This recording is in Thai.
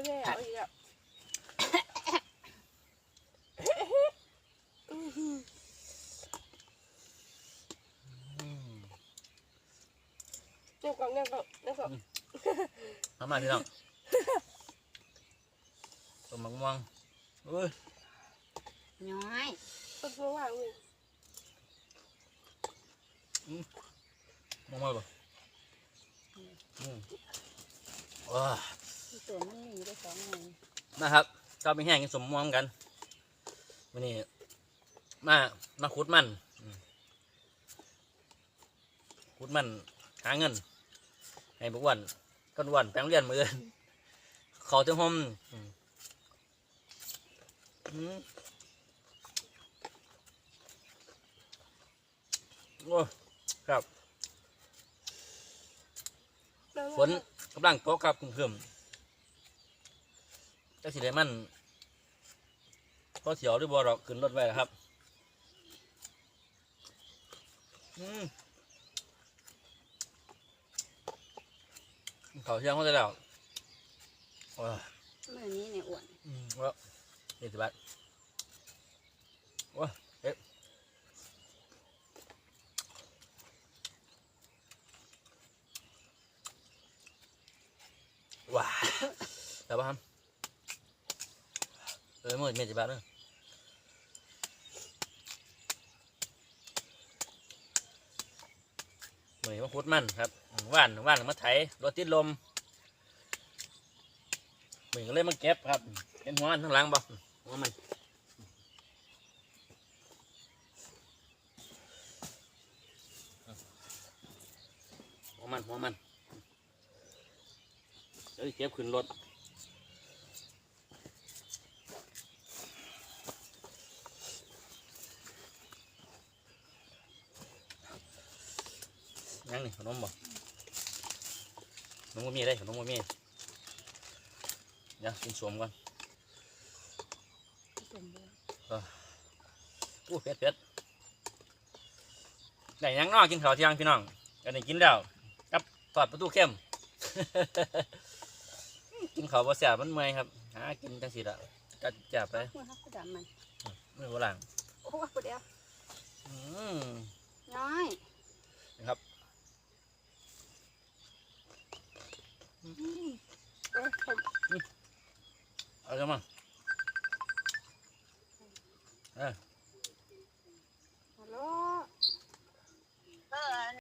เอาเลยเอาอีกอะอื้อหือเดี๋ยวก่อนเดี๋ยวก่อนเดี๋ยวก่อนมามาพี่น้องต้มมะม่วงเอ้ยน้อยต้นมะว่างเลยมะม่วงบ่อืมว้า ตัวมันมีได้สองหน่อยนะครับ ก็ไปแห้งกินสมม่วงกันวันนี้มามาขุดมันขุดมันหาเงิน ให้บุกวันกันวันแปลงเรียนมืออนเขาถึงห้องอืมโอ้ครับ ฝนกำลังตกครับคุณเพิ่ม จะสิได้มันพอเสียวหรือบ่หรอกขึ้นรถไว้แล้วครับ อืมเขาเที่ยงเขาได้แล้วว้าเมื่อนี้เนี่ยอ้วนอืมว่าเจ็ดสิบบาทว้าเอ๊ะว้าแต่ว่าครับ เออมือเจ็ดสิบบาเนอะเหมือนมาพุดมันครับว่านว่านมาไถรถติดลมมึงก็เลยมาเก็บครับเห็นหัวมันทั้งหลังบ่หัวมันหัวมันหัวมันเดี๋ยวเก็บขึ้นรถ ยังนี่ขนมบ่ขนมบ่มีเลยขนมบ่มีเดี๋ยวกินสวมก่อนสมบูรณ์อู้เผ็ดเผ็ดได้หยังนอกินข้าวเที่ยงพี่น้องกันได้กินแล้วกับทอดประตูเข้มกินข้าวบ่แซ่บมันเมื่อยครับหากินจังสิละกัดจับไปเมื่อเขาดำมันมือบ่ล่างโอ้ปวดเดียวอืมน้อย 干嘛？哎，好咯，来。